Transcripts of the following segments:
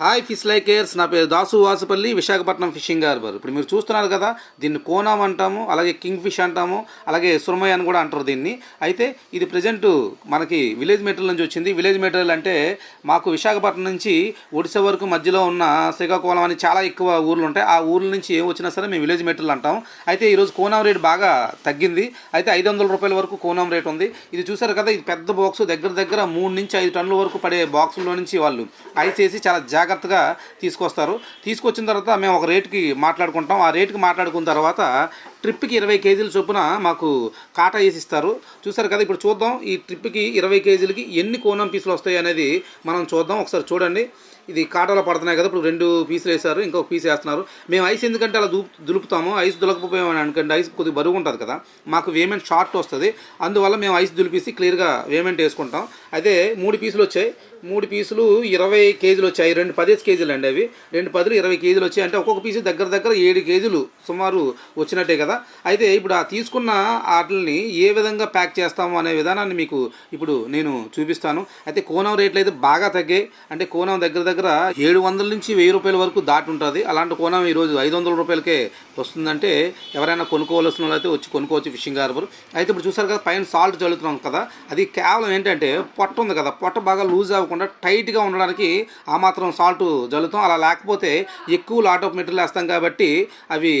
Hi fish లైకేర్స్ నా పేరు Dasu Vasupalli Visakhapatnam fishing harbour. ఇప్పుడు మీరు చూస్తున్నారు కదా దీన్ని కోనాం అంటాము అలాగే కింగ్ ఫిష్ అంటాము అలాగే సురమయ్య అని కూడా అంటారు దీన్ని. అయితే ఇది ప్రజెంట్ మనకి విలేజ్ మెటీరియల్ నుంచి వచ్చింది. విలేజ్ మెటీరియల్ అంటే మాకు విశాఖపట్నం నుంచి ఒడిశా వరకు మధ్యలో ఉన్న శ్రీకాకుళం అని చాలా ఎక్కువ ఊర్లు ఉంటాయి. ఆ ఊర్ల నుంచి ఏం వచ్చినా సరే మేము విలేజ్ మెటీరియల్ అంటాం. అయితే ఈరోజు కోనాం రేట్ బాగా తగ్గింది. అయితే ఐదు వందల రూపాయల వరకు కోనాం రేట్ ఉంది. ఇది చూసారు కదా ఇది పెద్ద బాక్స్. దగ్గర దగ్గర మూడు నుంచి ఐదు టన్నుల వరకు పడే బాక్సుల్లో నుంచి వాళ్ళు ఐస్ వేసి చాలా జాగ్రత్తగా తీసుకొస్తారు. తీసుకొచ్చిన తర్వాత మేము ఒక రేటుకి మాట్లాడుకుంటాం. ఆ రేటుకి మాట్లాడుకున్న తర్వాత ట్రిప్కి ఇరవై కేజీల చొప్పున మాకు కాటా వేసి ఇస్తారు. చూసారు కదా ఇప్పుడు చూద్దాం ఈ ట్రిప్కి ఇరవై కేజీలకి ఎన్ని కోనం పీసులు వస్తాయి అనేది మనం చూద్దాం. ఒకసారి చూడండి. ఇది కాటాలో పడుతున్నాయి కదా ఇప్పుడు రెండు పీసులు వేశారు ఇంకొక పీస్ వేస్తున్నారు. మేము ఐస్ ఎందుకంటే అలా దు దులుపుతాము. ఐస్ దులకపోయామని అనుకోండి ఐస్ కొద్దిగా బరువు ఉంటుంది కదా. మాకు వేమెంట్ షార్ట్ వస్తుంది. అందువల్ల మేము ఐస్ దులిపేసి క్లియర్గా వేమెంట్ వేసుకుంటాం. అయితే మూడు పీసులు వచ్చాయి. మూడు పీసులు ఇరవై కేజీలు వచ్చాయి. రెండు పదిహేను కేజీలు అండి అవి. రెండు పదులు ఇరవై కేజీలు వచ్చాయి. అంటే ఒక్కొక్క పీసు దగ్గర దగ్గర ఏడు కేజీలు సుమారు వచ్చినట్టే కదా. అయితే ఇప్పుడు ఆ తీసుకున్న వాటిని ఏ విధంగా ప్యాక్ చేస్తాము అనే విధానాన్ని మీకు ఇప్పుడు నేను చూపిస్తాను. అయితే కోనం రేట్లు అయితే బాగా తగ్గాయి. అంటే కోనం దగ్గర దగ్గర ఏడు వందల నుంచి వెయ్యి రూపాయల వరకు దాటి ఉంటుంది. అలాంటి కోనం ఈరోజు ఐదు వందల రూపాయలకే వస్తుందంటే ఎవరైనా కొనుక్కోవాల్సిన వాళ్ళు అయితే వచ్చి కొనుక్కోవచ్చు ఫిషింగ్ హార్బర్. అయితే ఇప్పుడు చూసారు కదా పైన సాల్ట్ చల్లుతున్నాం కదా. అది కేవలం ఏంటంటే పొట్ట ఉంది కదా. పొట్ట బాగా లూజ్ అవ్వకుండా టైట్గా ఉండడానికి ఆ మాత్రం సాల్ట్ జల్లుతాం అలా లేకపోతే ఎక్కువ లాట్ ఆఫ్ మెటీరియల్ వేస్తాం కాబట్టి అవి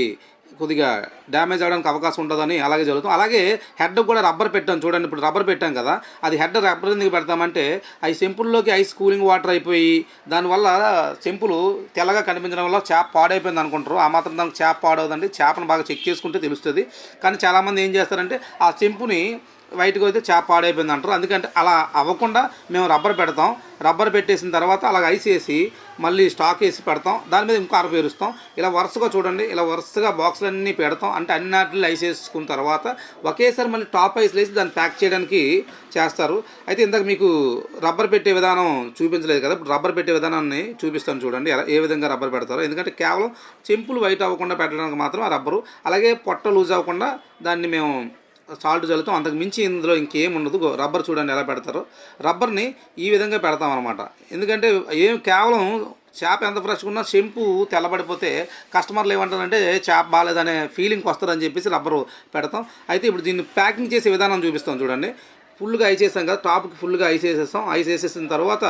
కొద్దిగా డ్యామేజ్ అవ్వడానికి అవకాశం ఉంటుందని అలాగే జరుగుతాం అలాగే హెడ్ కూడా రబ్బర్ పెట్టాం చూడండి ఇప్పుడు రబ్బర్ పెట్టాం కదా అది హెడ్ రబ్బర్ ఎందుకు పెడతామంటే అవి సెంపుల్లోకి ఐస్ కూలింగ్ వాటర్ అయిపోయి దానివల్ల సెంపులు తెల్లగా కనిపించడం వల్ల చేప పాడైపోయింది అనుకుంటారు. ఆ మాత్రం దానికి చేప పాడవదండి. చేపను బాగా చెక్ చేసుకుంటే తెలుస్తుంది. కానీ చాలామంది ఏం చేస్తారంటే ఆ చెంపుని వైట్గా అయితే చేప పాడైపోయింది అంటారు. అందుకంటే అలా అవ్వకుండా మేము రబ్బర్ పెడతాం. రబ్బర్ పెట్టేసిన తర్వాత అలా ఐస్ వేసి మళ్ళీ స్టాక్ వేసి పెడతాం. దాని మీద ఇంకో అర పేరుస్తాం ఇలా వరుసగా చూడండి. ఇలా వరుసగా బాక్సులు అన్నీ పెడతాం. అంటే అన్నిటిని ఐస్ వేసుకున్న తర్వాత ఒకేసారి మళ్ళీ టాప్ ఐస్ వేసి దాన్ని ప్యాక్ చేయడానికి చేస్తారు. అయితే ఇందాక మీకు రబ్బర్ పెట్టే విధానం చూపించలేదు కదా. ఇప్పుడు రబ్బర్ పెట్టే విధానాన్ని చూపిస్తాను చూడండి. ఎలా ఏ విధంగా రబ్బర్ పెడతారో. ఎందుకంటే కేవలం చెంపులు వైట్ అవ్వకుండా పెట్టడానికి మాత్రం ఆ రబ్బరు. అలాగే పొట్ట లూజ్ అవ్వకుండా దాన్ని మేము సాల్ట్ చల్లుతాం అంతకు మించి ఇందులో ఇంకేం ఉండదు. రబ్బర్ చూడండి ఎలా పెడతారో. రబ్బర్ని ఈ విధంగా పెడతాం అనమాట ఎందుకంటే ఏం కేవలం చేప ఎంత ఫ్రెష్గా ఉన్నా షెంపు తెల్లబడిపోతే కస్టమర్లు ఏమంటారంటే చేప బాగాలేదనే ఫీలింగ్ వస్తుందని చెప్పేసి రబ్బరు పెడతాం. అయితే ఇప్పుడు దీన్ని ప్యాకింగ్ చేసే విధానం చూపిస్తాం చూడండి. ఫుల్గా ఐస్ కదా టాప్కి ఫుల్గా ఐస్ వేసేస్తాం. ఐస్ వేసేసిన తర్వాత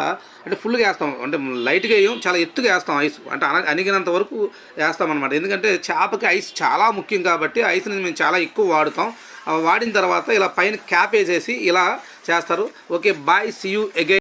అంటే ఫుల్గా వేస్తాం. అంటే లైట్గా వేయం చాలా ఎత్తుగా వేస్తాం ఐస్. అంటే అన వరకు వేస్తాం అనమాట ఎందుకంటే చేపకి ఐస్ చాలా ముఖ్యం కాబట్టి ఐస్ని మేము చాలా ఎక్కువ వాడుతాం. వాడిన తర్వాత ఇలా పైన క్యాప్ వేసేసి ఇలా చేస్తారు. Okay bye see you again.